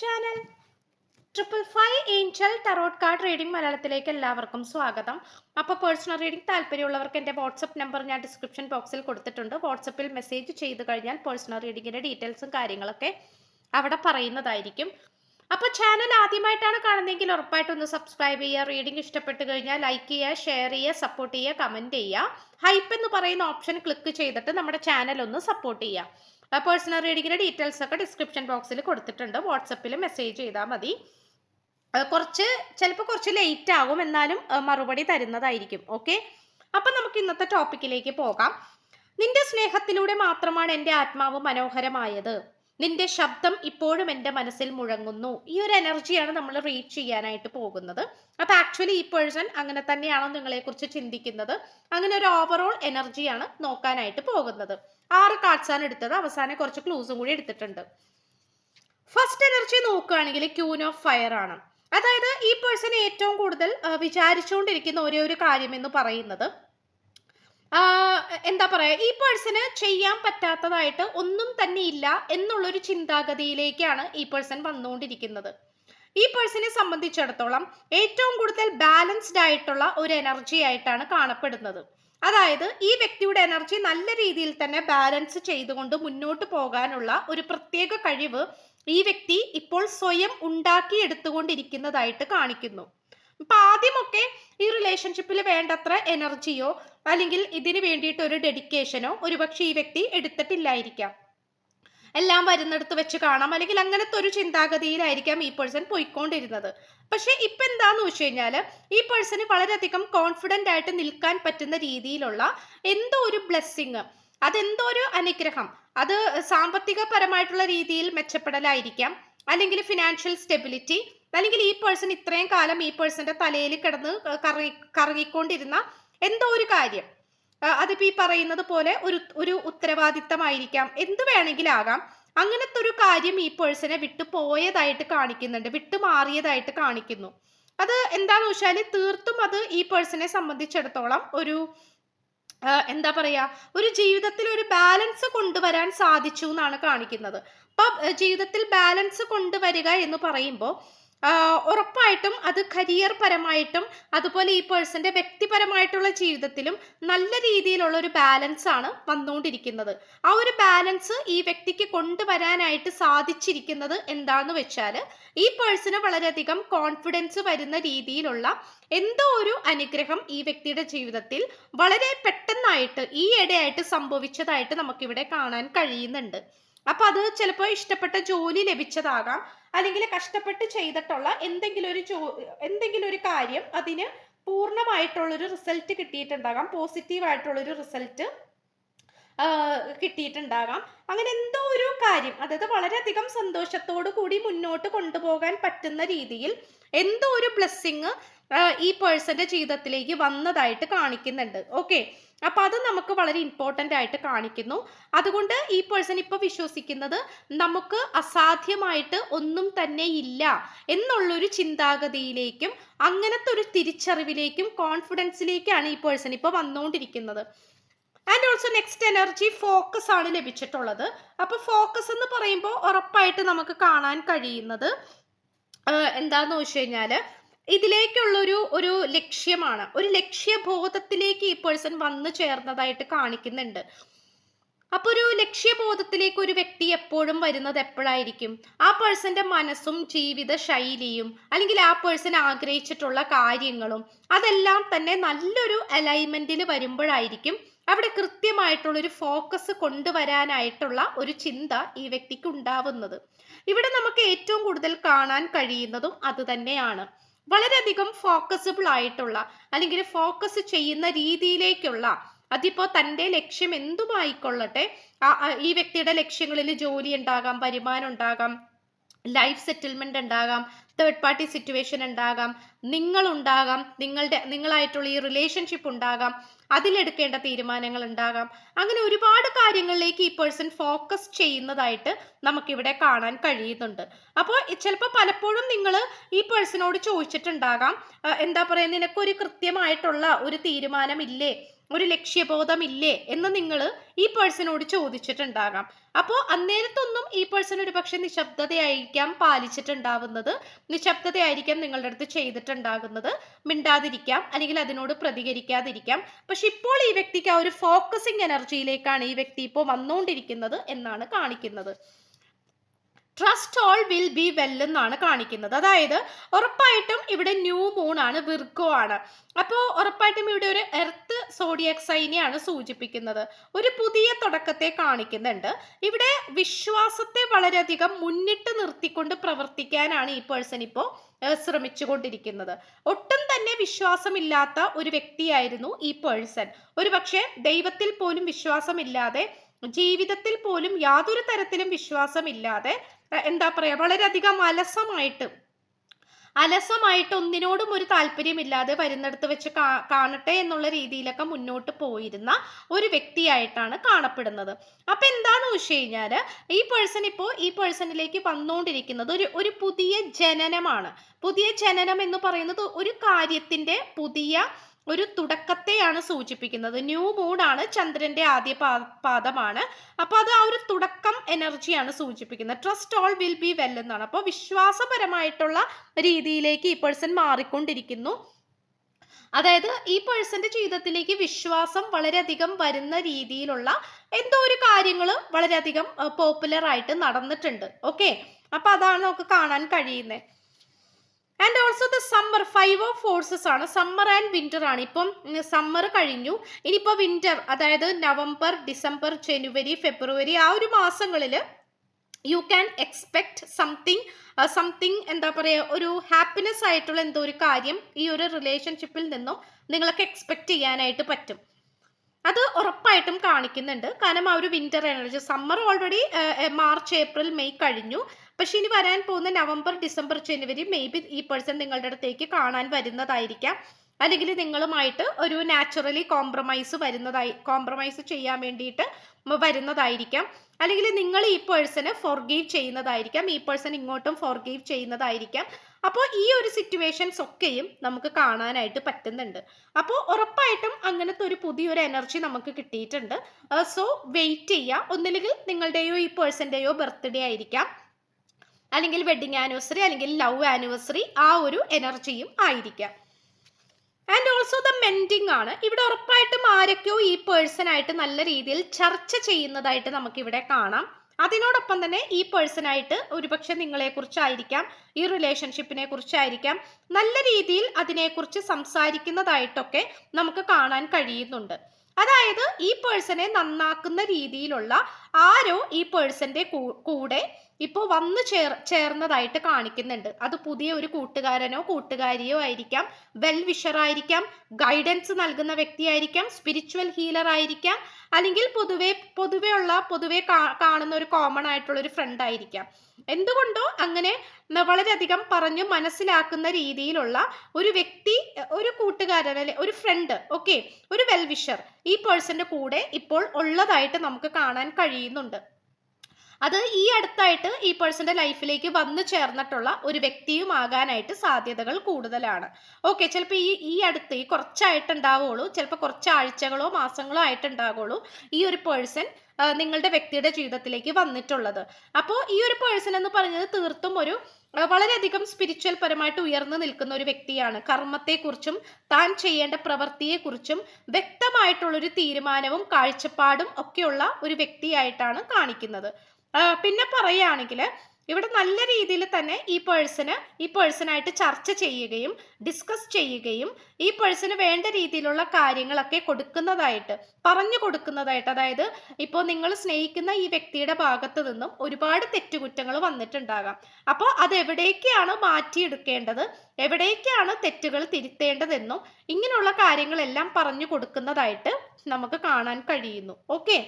Channel triple five angel tarot card reading മലയാളത്തിലേക്ക് എല്ലാവർക്കും സ്വാഗതം. അപ്പോൾ പേഴ്സണൽ റീഡിംഗ് താല്പര്യമുള്ളവർക്ക് എന്റെ വാട്സപ്പ് നമ്പർ ഞാൻ ഡിസ്ക്രിപ്ഷൻ ബോക്സിൽ കൊടുത്തിട്ടുണ്ട്. വാട്സപ്പിൽ മെസ്സേജ് ചെയ്ത് കഴിഞ്ഞാൽ പേഴ്സണൽ റീഡിങ്ങിന്റെ ഡീറ്റെയിൽസും കാര്യങ്ങളൊക്കെ അവിടെ പറയുന്നതായിരിക്കും. അപ്പോൾ ചാനൽ ആദ്യമായിട്ടാണ് കാണുന്നതെങ്കിൽ ഉറപ്പായിട്ടും ഒന്ന് സബ്സ്ക്രൈബ് ചെയ്യുക റീഡിംഗ് ഇഷ്ടപ്പെട്ട് കഴിഞ്ഞാൽ ലൈക്ക് ചെയ്യുക ഷെയർ ചെയ്യുക സപ്പോർട്ട് ചെയ്യുക കമന്റ് ചെയ്യുക. ഹൈപ്പ് എന്ന് പറയുന്ന ഓപ്ഷൻ ക്ലിക്ക് ചെയ്തിട്ട് നമ്മുടെ ചാനൽ ഒന്ന് സപ്പോർട്ട് ചെയ്യുക. പേഴ്സണൽ റീഡിങ്ങിന്റെ ഡീറ്റെയിൽസ് ഒക്കെ ഡിസ്ക്രിപ്ഷൻ ബോക്സിൽ കൊടുത്തിട്ടുണ്ട്. വാട്സപ്പിൽ മെസ്സേജ് ചെയ്താൽ മതി. കുറച്ച് ചിലപ്പോൾ കുറച്ച് ലേറ്റ് ആകും. എന്നാലും മറുപടി തരുന്നതായിരിക്കും. ഓക്കെ അപ്പം നമുക്ക് ഇന്നത്തെ ടോപ്പിക്കിലേക്ക് പോകാം. നിന്റെ സ്നേഹത്തിലൂടെ മാത്രമാണ് എന്റെ ആത്മാവ് മനോഹരമായത്. നിന്റെ ശബ്ദം ഇപ്പോഴും എന്റെ മനസ്സിൽ മുഴങ്ങുന്നു. ഈ ഒരു എനർജിയാണ് നമ്മൾ റീച്ച് ചെയ്യാനായിട്ട് പോകുന്നത്. അപ്പം ആക്ച്വലി ഈ പേഴ്സൺ അങ്ങനെ തന്നെയാണോ നിങ്ങളെക്കുറിച്ച് ചിന്തിക്കുന്നത്? അങ്ങനെ ഒരു ഓവറോൾ എനർജിയാണ് നോക്കാനായിട്ട് പോകുന്നത്. ആറ് കാർഡ്സാണ് എടുത്തത്. അവസാനം കുറച്ച് ക്ലൂസും കൂടി എടുത്തിട്ടുണ്ട്. ഫസ്റ്റ് എനർജി നോക്കുകയാണെങ്കിൽ ക്യൂൻ ഓഫ് ഫയർ ആണ്. അതായത് ഈ പേഴ്സൺ ഏറ്റവും കൂടുതൽ വിചാരിച്ചുകൊണ്ടിരിക്കുന്ന ഒരേ ഒരു കാര്യം എന്ന് പറയുന്നത് എന്താ പറയാ ഈ പേഴ്സന് ചെയ്യാൻ പറ്റാത്തതായിട്ട് ഒന്നും തന്നെ ഇല്ല എന്നുള്ളൊരു ചിന്താഗതിയിലേക്കാണ് ഈ പേഴ്സൺ വന്നുകൊണ്ടിരിക്കുന്നത്. ഈ പേഴ്സണെ സംബന്ധിച്ചിടത്തോളം ഏറ്റവും കൂടുതൽ ബാലൻസ്ഡ് ആയിട്ടുള്ള ഒരു എനർജി ആയിട്ടാണ് കാണപ്പെടുന്നത്. അതായത് ഈ വ്യക്തിയുടെ എനർജി നല്ല രീതിയിൽ തന്നെ ബാലൻസ് ചെയ്തുകൊണ്ട് മുന്നോട്ട് പോകാനുള്ള ഒരു പ്രത്യേക കഴിവ് ഈ വ്യക്തി ഇപ്പോൾ സ്വയം ഉണ്ടാക്കിയെടുത്തുകൊണ്ടിരിക്കുന്നതായിട്ട് കാണിക്കുന്നു. അപ്പൊ ആദ്യമൊക്കെ ഈ റിലേഷൻഷിപ്പിൽ വേണ്ടത്ര എനർജിയോ അല്ലെങ്കിൽ ഇതിന് വേണ്ടിയിട്ട് ഒരു ഡെഡിക്കേഷനോ ഒരുപക്ഷെ ഈ വ്യക്തി എടുത്തിട്ടില്ലായിരിക്കാം. എല്ലാം വരുന്നിടത്ത് വെച്ച് കാണാം. അല്ലെങ്കിൽ അങ്ങനത്തെ ഒരു ചിന്താഗതിയിലായിരിക്കാം ഈ പേഴ്സൺ പോയിക്കൊണ്ടിരുന്നത്. പക്ഷെ ഇപ്പൊ എന്താന്ന് വെച്ച് കഴിഞ്ഞാൽ ഈ പേഴ്സണ് വളരെയധികം കോൺഫിഡന്റ് ആയിട്ട് നിൽക്കാൻ പറ്റുന്ന രീതിയിലുള്ള എന്തോ ഒരു ബ്ലെസ്സിങ് അതെന്തോ ഒരു അനുഗ്രഹം അത് സാമ്പത്തിക പരമായിട്ടുള്ള രീതിയിൽ മെച്ചപ്പെടലായിരിക്കാം. അല്ലെങ്കിൽ ഫിനാൻഷ്യൽ സ്റ്റെബിലിറ്റി അല്ലെങ്കിൽ ഈ പേഴ്സൺ ഇത്രയും കാലം ഈ പേഴ്സന്റെ തലയിൽ കിടന്ന് കറങ്ങി കറങ്ങിക്കൊണ്ടിരുന്ന എന്തോ ഒരു കാര്യം. അതിപ്പോ ഈ പറയുന്നത് പോലെ ഒരു ഒരു ഉത്തരവാദിത്തമായിരിക്കാം. എന്ത് വേണമെങ്കിലാകാം. അങ്ങനത്തെ ഒരു കാര്യം ഈ പേഴ്സനെ വിട്ടു പോയതായിട്ട് കാണിക്കുന്നുണ്ട്. വിട്ടു മാറിയതായിട്ട് കാണിക്കുന്നു. അത് എന്താന്ന് വെച്ചാൽ തീർത്തും അത് ഈ പേഴ്സനെ സംബന്ധിച്ചിടത്തോളം ഒരു എന്താ പറയാ ഒരു ജീവിതത്തിൽ ഒരു ബാലൻസ് കൊണ്ടുവരാൻ സാധിച്ചു എന്നാണ് കാണിക്കുന്നത്. അപ്പൊ ജീവിതത്തിൽ ബാലൻസ് കൊണ്ടുവരിക എന്ന് പറയുമ്പോൾ ഉറപ്പായിട്ടും അത് കരിയർ പരമായിട്ടും അതുപോലെ ഈ പേഴ്സന്റെ വ്യക്തിപരമായിട്ടുള്ള ജീവിതത്തിലും നല്ല രീതിയിലുള്ള ഒരു ബാലൻസ് ആണ് വന്നുകൊണ്ടിരിക്കുന്നത്. ആ ഒരു ബാലൻസ് ഈ വ്യക്തിക്ക് കൊണ്ടുവരാനായിട്ട് സാധിച്ചിരിക്കുന്നത് എന്താന്ന് വെച്ചാൽ ഈ പേഴ്സണ് വളരെയധികം കോൺഫിഡൻസ് വരുന്ന രീതിയിലുള്ള എന്തോ ഒരു അനുഗ്രഹം ഈ വ്യക്തിയുടെ ജീവിതത്തിൽ വളരെ പെട്ടെന്നായിട്ട് ഈ ഇടയായിട്ട് സംഭവിച്ചതായിട്ട് നമുക്കിവിടെ കാണാൻ കഴിയുന്നുണ്ട്. അപ്പൊ അത് ചിലപ്പോൾ ഇഷ്ടപ്പെട്ട ജോലി ലഭിച്ചതാകാം അല്ലെങ്കിൽ കഷ്ടപ്പെട്ട് ചെയ്തിട്ടുള്ള എന്തെങ്കിലും ഒരു എന്തെങ്കിലും ഒരു കാര്യം അതിന് പൂർണമായിട്ടുള്ളൊരു റിസൾട്ട് കിട്ടിയിട്ടുണ്ടാകാം. പോസിറ്റീവ് ആയിട്ടുള്ളൊരു റിസൾട്ട് കിട്ടിയിട്ടുണ്ടാകാം. അങ്ങനെ എന്തോ ഒരു കാര്യം അതായത് വളരെയധികം സന്തോഷത്തോടു കൂടി മുന്നോട്ട് കൊണ്ടുപോകാൻ പറ്റുന്ന രീതിയിൽ എന്തോ ഒരു ബ്ലെസ്സിങ് ഈ പേഴ്സന്റെ ജീവിതത്തിലേക്ക് വന്നതായിട്ട് കാണിക്കുന്നുണ്ട്. ഓക്കെ അപ്പൊ അത് നമുക്ക് വളരെ ഇമ്പോർട്ടന്റ് ആയിട്ട് കാണിക്കുന്നു. അതുകൊണ്ട് ഈ പേഴ്സൺ ഇപ്പൊ വിശ്വസിക്കുന്നത് നമുക്ക് അസാധ്യമായിട്ട് ഒന്നും തന്നെ ഇല്ല എന്നുള്ളൊരു ചിന്താഗതിയിലേക്കും അങ്ങനത്തെ ഒരു തിരിച്ചറിവിലേക്കും കോൺഫിഡൻസിലേക്കാണ് ഈ പേഴ്സൺ ഇപ്പൊ വന്നുകൊണ്ടിരിക്കുന്നത് and also next energy focus ആണ് ലഭിച്ചിട്ടുള്ളത്. അപ്പൊ ഫോക്കസ് എന്ന് പറയുമ്പോൾ ഉറപ്പായിട്ട് നമുക്ക് കാണാൻ കഴിയുന്നത് എന്താന്ന് വെച്ച് കഴിഞ്ഞാൽ ഇതിലേക്കുള്ളൊരു ഒരു ലക്ഷ്യമാണ്. ഒരു ലക്ഷ്യബോധത്തിലേക്ക് ഈ പേഴ്സൺ വന്നു ചേർന്നതായിട്ട് കാണിക്കുന്നുണ്ട്. അപ്പൊ ഒരു ലക്ഷ്യബോധത്തിലേക്ക് ഒരു വ്യക്തി എപ്പോഴും വരുന്നത് എപ്പോഴായിരിക്കും? ആ പേഴ്സന്റെ മനസ്സും ജീവിത ശൈലിയും അല്ലെങ്കിൽ ആ പേഴ്സൺ ആഗ്രഹിച്ചിട്ടുള്ള കാര്യങ്ങളും അതെല്ലാം തന്നെ നല്ലൊരു അലൈൻമെന്റിൽ വരുമ്പോഴായിരിക്കും അവിടെ കൃത്യമായിട്ടുള്ള ഒരു ഫോക്കസ് കൊണ്ടുവരാനായിട്ടുള്ള ഒരു ചിന്ത ഈ വ്യക്തിക്ക് ഉണ്ടാവുന്നത്. ഇവിടെ നമുക്ക് ഏറ്റവും കൂടുതൽ കാണാൻ കഴിയുന്നതും അത് തന്നെയാണ്. വളരെയധികം ഫോക്കസബിൾ ആയിട്ടുള്ള അല്ലെങ്കിൽ ഫോക്കസ് ചെയ്യുന്ന രീതിയിലേക്കുള്ള അതിപ്പോ തന്റെ ലക്ഷ്യം എന്തുമായിക്കൊള്ളട്ടെ ഈ വ്യക്തിയുടെ ലക്ഷ്യങ്ങളിൽ ജോലി ഉണ്ടാകാം വരുമാനം ഉണ്ടാകാം ലൈഫ് സെറ്റിൽമെന്റ് ഉണ്ടാകാം തേർഡ് പാർട്ടി സിറ്റുവേഷൻ ഉണ്ടാകാം നിങ്ങൾ ഉണ്ടാകാം നിങ്ങളുടെ നിങ്ങളായിട്ടുള്ള ഈ റിലേഷൻഷിപ്പ് ഉണ്ടാകാം അതിലെടുക്കേണ്ട തീരുമാനങ്ങൾ ഉണ്ടാകാം അങ്ങനെ ഒരുപാട് കാര്യങ്ങളിലേക്ക് ഈ പേഴ്സൺ ഫോക്കസ് ചെയ്യുന്നതായിട്ട് നമുക്കിവിടെ കാണാൻ കഴിയുന്നുണ്ട്. അപ്പോൾ ചിലപ്പോൾ പലപ്പോഴും നിങ്ങൾ ഈ പേഴ്സണോട് ചോദിച്ചിട്ടുണ്ടാകാം എന്താ പറയുക നിനക്കൊരു കൃത്യമായിട്ടുള്ള ഒരു തീരുമാനം ഇല്ലേ ഒരു ലക്ഷ്യബോധമില്ലേ എന്ന് നിങ്ങൾ ഈ പേഴ്സണോട് ചോദിച്ചിട്ടുണ്ടാകാം. അപ്പോൾ അന്നേരത്തൊന്നും ഈ പേഴ്സൺ ഒരു പക്ഷെ നിശബ്ദതയായിരിക്കാം പാലിച്ചിട്ടുണ്ടാവുന്നത്. നിശബ്ദതയായിരിക്കാം നിങ്ങളുടെ അടുത്ത് ചെയ്തിട്ടുണ്ടാകുന്നത്. മിണ്ടാതിരിക്കാം അല്ലെങ്കിൽ അതിനോട് പ്രതികരിക്കാതിരിക്കാം. പക്ഷെ ഇപ്പോൾ ഈ വ്യക്തിക്ക് ആ ഒരു ഫോക്കസിങ് എനർജിയിലേക്കാണ് ഈ വ്യക്തി ഇപ്പോൾ വന്നുകൊണ്ടിരിക്കുന്നത് എന്നാണ് കാണിക്കുന്നത്. Trust all will be well എന്നാണ് കാണിക്കുന്നത്. അതായത് ഉറപ്പായിട്ടും ഇവിടെ ന്യൂ മൂൺ ആണ് വിർഗോ ആണ്. അപ്പോൾ ഉറപ്പായിട്ടും ഇവിടെ ഒരു എർത്ത് സോഡിയക് സൈനെയാണ് സൂചിപ്പിക്കുന്നത്. ഒരു പുതിയ തുടക്കത്തെ കാണിക്കുന്നുണ്ട്. ഇവിടെ വിശ്വാസത്തെ വളരെയധികം മുന്നിട്ട് നിർത്തിക്കൊണ്ട് പ്രവർത്തിക്കാനാണ് ഈ പേഴ്സൺ ഇപ്പോൾ ശ്രമിച്ചുകൊണ്ടിരിക്കുന്നത്. ഒട്ടും തന്നെ വിശ്വാസമില്ലാത്ത ഒരു വ്യക്തിയായിരുന്നു ഈ പേഴ്സൺ ഒരു പക്ഷേ ദൈവത്തിൽ പോലും വിശ്വാസമില്ലാതെ ജീവിതത്തിൽ പോലും യാതൊരു തരത്തിലും വിശ്വാസമില്ലാതെ എന്താ പറയുക വളരെയധികം അലസമായിട്ട് അലസമായിട്ട് ഒന്നിനോടും ഒരു താല്പര്യമില്ലാതെ വരുന്നിടത്ത് വെച്ച് കാണട്ടെ എന്നുള്ള രീതിയിലൊക്കെ മുന്നോട്ട് പോയിരുന്ന ഒരു വ്യക്തിയായിട്ടാണ് കാണപ്പെടുന്നത്. അപ്പൊ എന്താന്ന് വെച്ച് കഴിഞ്ഞാൽ ഈ പേഴ്സൺ ഇപ്പോൾ ഈ പേഴ്സണിലേക്ക് വന്നുകൊണ്ടിരിക്കുന്നത് ഒരു ഒരു പുതിയ ജനനമാണ്. പുതിയ ജനനം എന്ന് പറയുന്നത് ഒരു കാര്യത്തിന്റെ പുതിയ ഒരു തുടക്കത്തെയാണ് സൂചിപ്പിക്കുന്നത്. ന്യൂ മൂഡാണ് ചന്ദ്രന്റെ ആദ്യ പാദമാണ്. അപ്പൊ അത് ആ ഒരു തുടക്കം എനർജിയാണ് സൂചിപ്പിക്കുന്നത്. Trust all will be well എന്നാണ്. അപ്പോൾ വിശ്വാസപരമായിട്ടുള്ള രീതിയിലേക്ക് ഈ പേഴ്സൺ മാറിക്കൊണ്ടിരിക്കുന്നു. അതായത് ഈ പേഴ്സന്റെ ജീവിതത്തിലേക്ക് വിശ്വാസം വളരെയധികം വരുന്ന രീതിയിലുള്ള എന്തോ ഒരു കാര്യങ്ങൾ വളരെയധികം പോപ്പുലർ ആയിട്ട് നടന്നിട്ടുണ്ട്. ഓക്കെ അപ്പൊ അതാണ് നമുക്ക് കാണാൻ കഴിയുന്നത് and also the summer five of forces ആണ്. സമ്മർ ആൻഡ് വിന്റർ ആണ്. ഇപ്പം സമ്മർ കഴിഞ്ഞു. ഇനിയിപ്പോൾ വിന്റർ അതായത് നവംബർ ഡിസംബർ ജനുവരി ഫെബ്രുവരി ആ ഒരു മാസങ്ങളിൽ you can expect something something എന്താ പറയുക ഒരു ഹാപ്പിനെസ് ആയിട്ടുള്ള എന്തോ ഒരു കാര്യം ഈ ഒരു റിലേഷൻഷിപ്പിൽ നിന്നും നിങ്ങൾക്ക് എക്സ്പെക്ട് ചെയ്യാനായിട്ട് പറ്റും. അത് ഉറപ്പായിട്ടും കാണിക്കുന്നുണ്ട്. കാരണം ആ ഒരു winter energy summer already March April May കഴിഞ്ഞു. പക്ഷെ ഇനി വരാൻ പോകുന്ന നവംബർ ഡിസംബർ ജനുവരി മേ ബി ഈ പേഴ്സൺ നിങ്ങളുടെ അടുത്തേക്ക് കാണാൻ വരുന്നതായിരിക്കാം. അല്ലെങ്കിൽ നിങ്ങളുമായിട്ട് ഒരു നാച്ചുറലി കോംപ്രമൈസ് വരുന്നതായി കോംപ്രമൈസ് ചെയ്യാൻ വേണ്ടിയിട്ട് വരുന്നതായിരിക്കാം. അല്ലെങ്കിൽ നിങ്ങൾ ഈ പേഴ്സണ് ഫോർഗീവ് ചെയ്യുന്നതായിരിക്കാം. ഈ പേഴ്സൺ ഇങ്ങോട്ടും ഫോർഗീവ് ചെയ്യുന്നതായിരിക്കാം. അപ്പോൾ ഈ ഒരു സിറ്റുവേഷൻസ് ഒക്കെയും നമുക്ക് കാണാനായിട്ട് പറ്റുന്നുണ്ട്. അപ്പോൾ ഉറപ്പായിട്ടും അങ്ങനത്തെ ഒരു പുതിയൊരു എനർജി നമുക്ക് കിട്ടിയിട്ടുണ്ട്. സോ വെയിറ്റ് ചെയ്യുക. ഒന്നില്ലെങ്കിൽ നിങ്ങളുടെയോ ഈ പേഴ്സന്റെയോ ബർത്ത്ഡേ ആയിരിക്കാം. അല്ലെങ്കിൽ വെഡിങ് ആനിവേഴ്സറി അല്ലെങ്കിൽ ലവ് ആനിവേഴ്സറി ആ ഒരു എനർജിയും ആയിരിക്കാം. ആൻഡ് ഓൾസോ ദ മെന്റിങ് ആണ്. ഇവിടെ ഉറപ്പായിട്ടും ആരൊക്കെയോ ഈ പേഴ്സണായിട്ട് നല്ല രീതിയിൽ ചർച്ച ചെയ്യുന്നതായിട്ട് നമുക്കിവിടെ കാണാം. അതിനോടൊപ്പം തന്നെ ഈ പേഴ്സണായിട്ട് ഒരുപക്ഷെ നിങ്ങളെക്കുറിച്ചായിരിക്കാം ഈ റിലേഷൻഷിപ്പിനെ കുറിച്ചായിരിക്കാം നല്ല രീതിയിൽ അതിനെക്കുറിച്ച് സംസാരിക്കുന്നതായിട്ടൊക്കെ നമുക്ക് കാണാൻ കഴിയുന്നുണ്ട്. അതായത് ഈ പേഴ്സണെ നന്നാക്കുന്ന രീതിയിലുള്ള ആരോ ഈ പേഴ്സന്റെ കൂടെ ഇപ്പോൾ വന്നു ചേർ ചേർന്നതായിട്ട് കാണിക്കുന്നുണ്ട്. അത് പുതിയ ഒരു കൂട്ടുകാരനോ കൂട്ടുകാരിയോ ആയിരിക്കാം. വെൽ വിഷർ ആയിരിക്കാം. ഗൈഡൻസ് നൽകുന്ന വ്യക്തിയായിരിക്കാം സ്പിരിച്വൽ ഹീലർ ആയിരിക്കാം. അല്ലെങ്കിൽ പൊതുവെ പൊതുവെ ഉള്ള പൊതുവെ കാണുന്ന ഒരു കോമൺ ആയിട്ടുള്ള ഒരു ഫ്രണ്ട് ആയിരിക്കാം. എന്തുകൊണ്ടോ അങ്ങനെ വളരെയധികം പറഞ്ഞു മനസ്സിലാക്കുന്ന രീതിയിലുള്ള ഒരു വ്യക്തി ഒരു കൂട്ടുകാരൻ അല്ലെ ഒരു ഫ്രണ്ട് ഓക്കെ ഒരു വെൽവിഷർ ഈ പേഴ്സന്റെ കൂടെ ഇപ്പോൾ ഉള്ളതായിട്ട് നമുക്ക് കാണാൻ കഴിയുന്നുണ്ട് അത് ഈ അടുത്തായിട്ട് ഈ പേഴ്സന്റെ ലൈഫിലേക്ക് വന്നു ചേർന്നിട്ടുള്ള ഒരു വ്യക്തിയും ആകാനായിട്ട് സാധ്യതകൾ കൂടുതലാണ്. ഓക്കെ ചിലപ്പോൾ ഈ ഈ അടുത്ത് ഈ കുറച്ചായിട്ടുണ്ടാവുള്ളൂ. ചിലപ്പോൾ കുറച്ച് ആഴ്ചകളോ മാസങ്ങളോ ആയിട്ടുണ്ടാകുള്ളൂ ഈ ഒരു പേഴ്സൺ നിങ്ങളുടെ വ്യക്തിയുടെ ജീവിതത്തിലേക്ക് വന്നിട്ടുള്ളത്. അപ്പോൾ ഈ ഒരു പേഴ്സൺ എന്ന് പറഞ്ഞത് തീർത്തും ഒരു വളരെയധികം സ്പിരിച്വൽ പരമായിട്ട് ഉയർന്നു നിൽക്കുന്ന ഒരു വ്യക്തിയാണ്. കർമ്മത്തെക്കുറിച്ചും താൻ ചെയ്യേണ്ട പ്രവൃത്തിയെക്കുറിച്ചും വ്യക്തമായിട്ടുള്ളൊരു തീരുമാനവും കാഴ്ചപ്പാടും ഒക്കെയുള്ള ഒരു വ്യക്തിയായിട്ടാണ് കാണിക്കുന്നത്. പിന്നെ പറയുകയാണെങ്കിൽ ഇവിടെ നല്ല രീതിയിൽ തന്നെ ഈ പേഴ്സണ് ഈ പേഴ്സണായിട്ട് ചർച്ച ചെയ്യുകയും ഡിസ്കസ് ചെയ്യുകയും ഈ പേഴ്സണ് വേണ്ട രീതിയിലുള്ള കാര്യങ്ങളൊക്കെ കൊടുക്കുന്നതായിട്ട് പറഞ്ഞു കൊടുക്കുന്നതായിട്ട്. അതായത് ഇപ്പോൾ നിങ്ങൾ സ്നേഹിക്കുന്ന ഈ വ്യക്തിയുടെ ഭാഗത്ത് നിന്നും ഒരുപാട് തെറ്റുകുറ്റങ്ങൾ വന്നിട്ടുണ്ടാകാം. അപ്പോൾ അത് എവിടേക്കാണ് മാറ്റിയെടുക്കേണ്ടത്? എവിടേക്കാണ് തെറ്റുകൾ തിരുത്തേണ്ടതെന്നും ഇങ്ങനെയുള്ള കാര്യങ്ങളെല്ലാം പറഞ്ഞു കൊടുക്കുന്നതായിട്ട് നമുക്ക് കാണാൻ കഴിയുന്നു. ഓക്കെ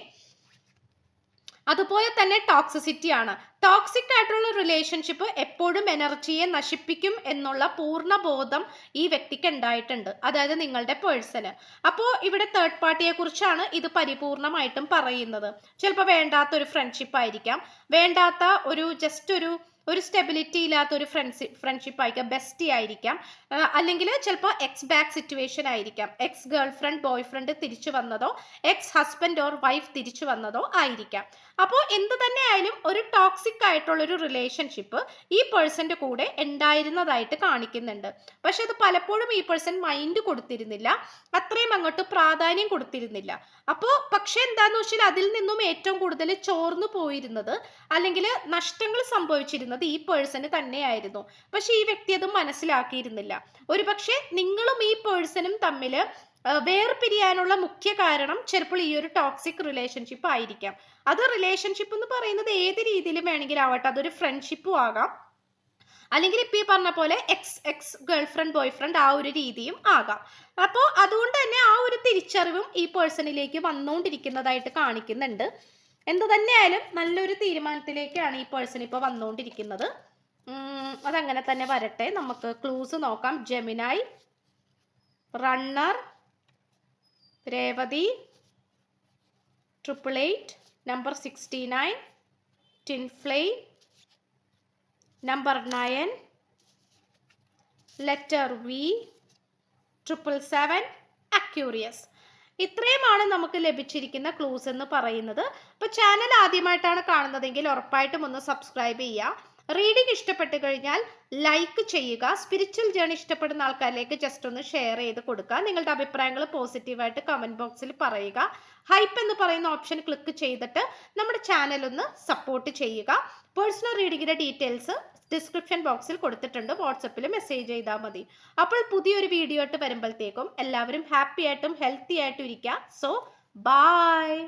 അതുപോലെ തന്നെ ടോക്സിസിറ്റി ആണ്. ടോക്സിക് റിലേഷൻഷിപ്പ് എപ്പോഴും എനർജിയെ നശിപ്പിക്കും എന്നുള്ള പൂർണ ബോധം ഈ വ്യക്തിക്ക് ഉണ്ടായിട്ടുണ്ട്. അതായത് നിങ്ങളുടെ പേഴ്സന് അപ്പോൾ ഇവിടെ തേർഡ് പാർട്ടിയെ കുറിച്ചാണ് ഇത് പരിപൂർണമായിട്ടും പറയുന്നത്. ചിലപ്പോൾ വേണ്ടാത്ത ഒരു ഫ്രണ്ട്ഷിപ്പ് ആയിരിക്കാം. വേണ്ടാത്ത ഒരു ജസ്റ്റ് ഒരു ഒരു സ്റ്റെബിലിറ്റി ഇല്ലാത്ത ഒരു ഫ്രണ്ട്സിപ്പ് ഫ്രണ്ട്ഷിപ്പ് ആയിരിക്കാം ബെസ്റ്റി ആയിരിക്കാം. അല്ലെങ്കിൽ ചിലപ്പോൾ എക്സ് ബാക്ക് സിറ്റുവേഷൻ ആയിരിക്കാം. Ex girl friend boy friend തിരിച്ചു വന്നതോ എക്സ് ഹസ്ബൻഡ് ഓർ വൈഫ് തിരിച്ചു വന്നതോ ആയിരിക്കാം. അപ്പോൾ എന്ത് തന്നെ ആയാലും ഒരു ടോക്സിക് ആയിട്ടുള്ള ഒരു റിലേഷൻഷിപ്പ് ഈ പേഴ്സന്റെ കൂടെ ഉണ്ടായിരുന്നതായിട്ട് കാണിക്കുന്നുണ്ട്. പക്ഷെ അത് പലപ്പോഴും ഈ പേഴ്സൺ മൈൻഡ് കൊടുത്തിരുന്നില്ല. അത്രയും അങ്ങോട്ട് പ്രാധാന്യം കൊടുത്തിരുന്നില്ല. അപ്പോൾ പക്ഷേ എന്താണെന്ന് വെച്ചാൽ അതിൽ നിന്നും ഏറ്റവും കൂടുതൽ ചോർന്നു പോയിരുന്നത് അല്ലെങ്കിൽ നഷ്ടങ്ങൾ സംഭവിച്ചിരുന്നത് ഈ പേഴ്സണ് തന്നെയായിരുന്നു. പക്ഷെ ഈ വ്യക്തി അത് മനസ്സിലാക്കിയിരുന്നില്ല. ഒരു പക്ഷേ നിങ്ങളും ഈ പേഴ്സണും തമ്മിൽ വേർപിരിയാനുള്ള മുഖ്യ കാരണം ചിലപ്പോൾ ഈ ഒരു ടോക്സിക് റിലേഷൻഷിപ്പ് ആയിരിക്കാം. അത് റിലേഷൻഷിപ്പ് എന്ന് പറയുന്നത് ഏത് രീതിയിലും വേണമെങ്കിലും ആവട്ടെ അതൊരു ഫ്രണ്ട്ഷിപ്പും ആകാം. അല്ലെങ്കിൽ ഇപ്പം ഈ പറഞ്ഞ പോലെ ex ex girl friend boy friend ആ ഒരു രീതിയും ആകാം. അപ്പോൾ അതുകൊണ്ട് തന്നെ ആ ഒരു തിരിച്ചറിവും ഈ പേഴ്സണിലേക്ക് വന്നുകൊണ്ടിരിക്കുന്നതായിട്ട് കാണിക്കുന്നുണ്ട്. എന്ത് തന്നെയായാലും നല്ലൊരു തീരുമാനത്തിലേക്കാണ് ഈ പേഴ്സൺ ഇപ്പോൾ വന്നുകൊണ്ടിരിക്കുന്നത് അതങ്ങനെ തന്നെ വരട്ടെ. നമുക്ക് ക്ലൂസ് നോക്കാം. Gemini runner Revathi triple eight number sixty nine twin flame number nine letter V triple seven Aquarius ഇത്രയുമാണ് നമുക്ക് ലഭിച്ചിരിക്കുന്ന ക്ലൂസ് എന്ന് പറയുന്നത്. അപ്പോൾ ചാനൽ ആദ്യമായിട്ടാണ് കാണുന്നതെങ്കിൽ ഉറപ്പായിട്ടും ഒന്ന് സബ്സ്ക്രൈബ് ചെയ്യുക. റീഡിംഗ് ഇഷ്ടപ്പെട്ട് കഴിഞ്ഞാൽ ലൈക്ക് ചെയ്യുക. സ്പിരിച്വൽ ജേണി ഇഷ്ടപ്പെടുന്ന ആൾക്കാരിലേക്ക് ജസ്റ്റ് ഒന്ന് ഷെയർ ചെയ്ത് കൊടുക്കുക. നിങ്ങളുടെ അഭിപ്രായങ്ങൾ പോസിറ്റീവായിട്ട് കമന്റ് ബോക്സിൽ പറയുക. ഹൈപ്പ് എന്ന് പറയുന്ന ഓപ്ഷൻ ക്ലിക്ക് ചെയ്തിട്ട് നമ്മുടെ ചാനൽ ഒന്ന് സപ്പോർട്ട് ചെയ്യുക. പേഴ്സണൽ റീഡിങ്ങിന്റെ ഡീറ്റെയിൽസ് ഡിസ്ക്രിപ്ഷൻ ബോക്സിൽ കൊടുത്തിട്ടുണ്ട്. വാട്സപ്പിൽ മെസ്സേജ് ചെയ്താൽ മതി. അപ്പോൾ പുതിയൊരു വീഡിയോ ആയിട്ട് വരുമ്പോഴത്തേക്കും എല്ലാവരും ഹാപ്പി ആയിട്ടും ഹെൽത്തി ആയിട്ടും ഇരിക്കുക. So bye